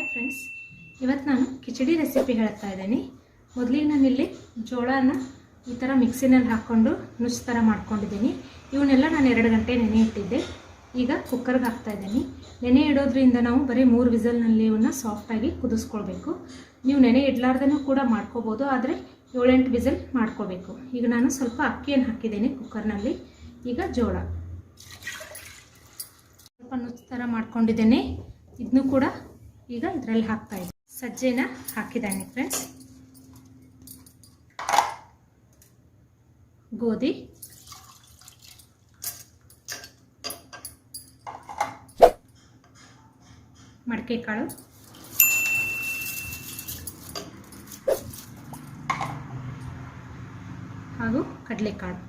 Hi friends ಇವತ್ತು ನಾನು khichdi recipe ಹೇಳ್ತಾ ಇದ್ದೀನಿ. ಮೊದಲಿಗೆ ನಾನಿಲ್ಲಿ ಜೋಳನ ಈ ಥರ ಮಿಕ್ಸಿನಲ್ಲಿ ಹಾಕ್ಕೊಂಡು ನುಚ್ಚು ಥರ ಮಾಡ್ಕೊಂಡಿದ್ದೀನಿ. ಇವನ್ನೆಲ್ಲ ನಾನು ಎರಡು ಗಂಟೆ ನೆನೆ ಇಟ್ಟಿದ್ದೆ. ಈಗ ಕುಕ್ಕರ್ಗೆ ಹಾಕ್ತಾ ಇದ್ದೀನಿ. ನೆನೆ ಇಡೋದ್ರಿಂದ ನಾವು ಬರೀ ಮೂರು ವಿಸಲ್ನಲ್ಲಿ ಇವನ್ನ ಸಾಫ್ಟಾಗಿ ಕುದಿಸ್ಕೊಳ್ಬೇಕು. ನೀವು ನೆನೆ ಇಡ್ಲಾರ್ದನೂ ಕೂಡ ಮಾಡ್ಕೋಬೋದು, ಆದರೆ ಏಳೆಂಟು ವಿಸಲ್ ಮಾಡ್ಕೋಬೇಕು. ಈಗ ನಾನು ಸ್ವಲ್ಪ ಅಕ್ಕಿಯನ್ನು ಹಾಕಿದ್ದೀನಿ ಕುಕ್ಕರ್ನಲ್ಲಿ ಈಗ ಜೋಳ. ಸ್ವಲ್ಪ ನುಚ್ಚು ಥರ ಮಾಡ್ಕೊಂಡಿದ್ದೇನೆ. ಇದನ್ನು ಕೂಡ ಈಗ ಇದರಲ್ಲಿ ಹಾಕ್ತಾ ಇದ್ದೀನಿ ಸಜ್ಜೆನ ಹಾಕಿದ್ದಾನೆ ಫ್ರೆಂಡ್ಸ್ ಗೋಧಿ. ಮಡಕೆ ಕಾಳು ಹಾಗೂ ಕಡಲೆಕಾಳು.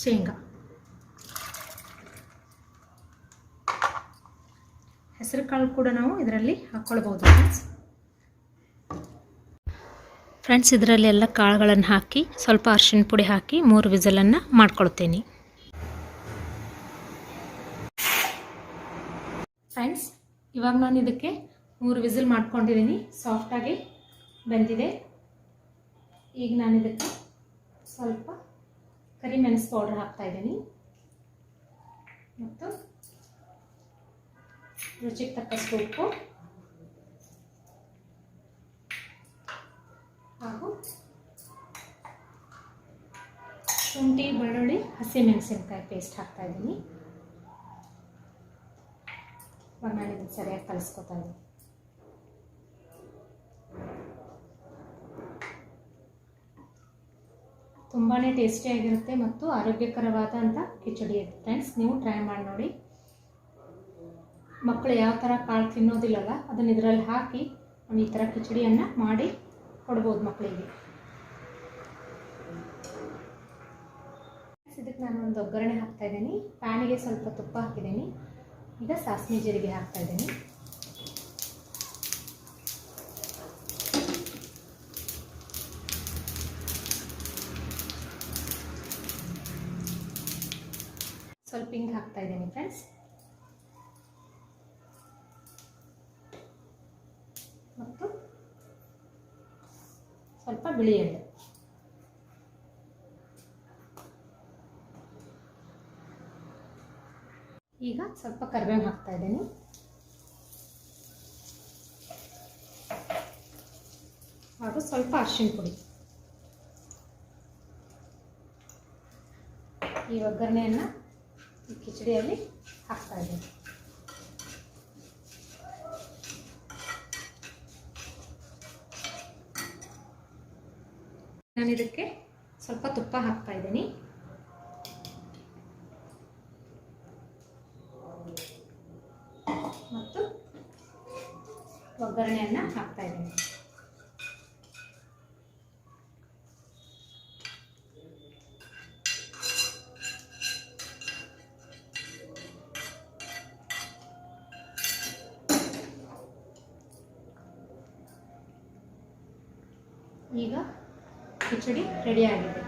ಶೇಂಗಾ. ಹೆಸರು ಕಾಳು ಕೂಡ ನಾವು ಇದರಲ್ಲಿ ಹಾಕ್ಕೊಳ್ಬೋದು ಫ್ರೆಂಡ್ಸ್ ಫ್ರೆಂಡ್ಸ್ ಇದರಲ್ಲಿ ಎಲ್ಲ ಕಾಳುಗಳನ್ನು ಹಾಕಿ ಸ್ವಲ್ಪ ಅರ್ಶಿನ ಪುಡಿ ಹಾಕಿ ಮೂರು ವಿಸಲನ್ನು ಮಾಡ್ಕೊಳ್ತೀನಿ. ಫ್ರೆಂಡ್ಸ್ ಇವಾಗ ನಾನು ಇದಕ್ಕೆ ಮೂರು ವಿಸಿಲ್ ಮಾಡ್ಕೊಂಡಿದ್ದೀನಿ. ಸಾಫ್ಟಾಗಿ ಬೆಂದಿದೆ. ಈಗ ನಾನು ಇದಕ್ಕೆ ಸ್ವಲ್ಪ ಕರಿಮೆಣಸು ಪೌಡರ್ ಹಾಕ್ತಾಯಿದ್ದೀನಿ ಮತ್ತು ರುಚಿಗೆ ತಕ್ಕಷ್ಟು ಉಪ್ಪು ಹಾಗೂ ಶುಂಠಿ, ಬೆಳ್ಳುಳ್ಳಿ, ಹಸಿಮೆಣಸಿನ್ಕಾಯಿ ಪೇಸ್ಟ್ ಹಾಕ್ತಾ ಇದ್ದೀನಿ. ಇದನ್ನು ಸರಿಯಾಗಿ ಕಲಿಸ್ಕೊತಾ ಇದ್ದೀನಿ. ತುಂಬಾ ಟೇಸ್ಟಿಯಾಗಿರುತ್ತೆ ಮತ್ತು ಆರೋಗ್ಯಕರವಾದಂಥ ಕಿಚಡಿ. ಫ್ರೆಂಡ್ಸ್ ನೀವು ಟ್ರೈ ಮಾಡಿ ನೋಡಿ. ಮಕ್ಕಳು ಯಾವ ಥರ ಕಾಳು ತಿನ್ನೋದಿಲ್ಲಲ್ಲ, ಅದನ್ನು ಇದರಲ್ಲಿ ಹಾಕಿ ಒಂದು ಈ ಥರ ಕಿಚಡಿಯನ್ನು ಮಾಡಿ ಕೊಡ್ಬೋದು ಮಕ್ಕಳಿಗೆ ಇದಕ್ಕೆ ನಾನು ಒಂದು ಒಗ್ಗರಣೆ ಹಾಕ್ತಾ ಇದ್ದೀನಿ. ಪ್ಯಾನಿಗೆ ಸ್ವಲ್ಪ ತುಪ್ಪ ಹಾಕಿದ್ದೀನಿ. ಈಗ ಸಾಸಿವೆ ಜೀರಿಗೆ ಹಾಕ್ತಾ ಇದ್ದೀನಿ. ಸ್ವಲ್ಪ ಹಿಂಗೆ ಹಾಕ್ತಾ ಇದ್ದೀನಿ ಫ್ರೆಂಡ್ಸ್ ಮತ್ತು ಸ್ವಲ್ಪ ಬಿಳಿ ಎಣ್ಣೆ. ಈಗ ಸ್ವಲ್ಪ ಕರಿಬೇವು ಹಾಕ್ತಾ ಇದ್ದೀನಿ. ಹಾಗೂ ಸ್ವಲ್ಪ ಅರಿಶಿಣ ಪುಡಿ. ಈ ಒಗ್ಗರಣೆಯನ್ನು ಈ ಕಿಚಡಿಯಲ್ಲಿ ಹಾಕ್ತಾ ಇದ್ದೀನಿ. ನಾನು ಇದಕ್ಕೆ ಸ್ವಲ್ಪ ತುಪ್ಪ ಹಾಕ್ತಾ ಇದ್ದೀನಿ. ಮತ್ತು ಒಗ್ಗರಣೆಯನ್ನು ಹಾಕ್ತಾ ಇದ್ದೀನಿ. ಈಗ ಕಿಚಡಿ ರೆಡಿಯಾಗಿದೆ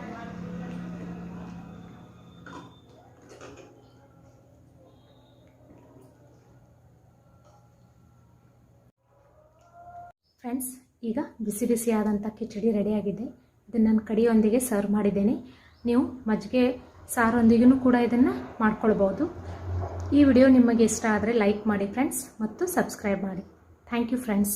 ಫ್ರೆಂಡ್ಸ್ ಈಗ ಬಿಸಿ ಬಿಸಿಯಾದಂಥ ಕಿಚಡಿ ರೆಡಿಯಾಗಿದೆ ಇದನ್ನು ನಾನು ಕಡಿಯೊಂದಿಗೆ ಸರ್ವ್ ಮಾಡಿದ್ದೇನೆ. ನೀವು ಮಜ್ಜಿಗೆ ಸಾರೊಂದಿಗೂ ಕೂಡ ಇದನ್ನು ಮಾಡ್ಕೊಳ್ಬೋದು ಈ ವಿಡಿಯೋ ನಿಮಗೆ ಇಷ್ಟ ಆದರೆ ಲೈಕ್ ಮಾಡಿ ಫ್ರೆಂಡ್ಸ್ ಮತ್ತು ಸಬ್ಸ್ಕ್ರೈಬ್ ಮಾಡಿ. Thank you friends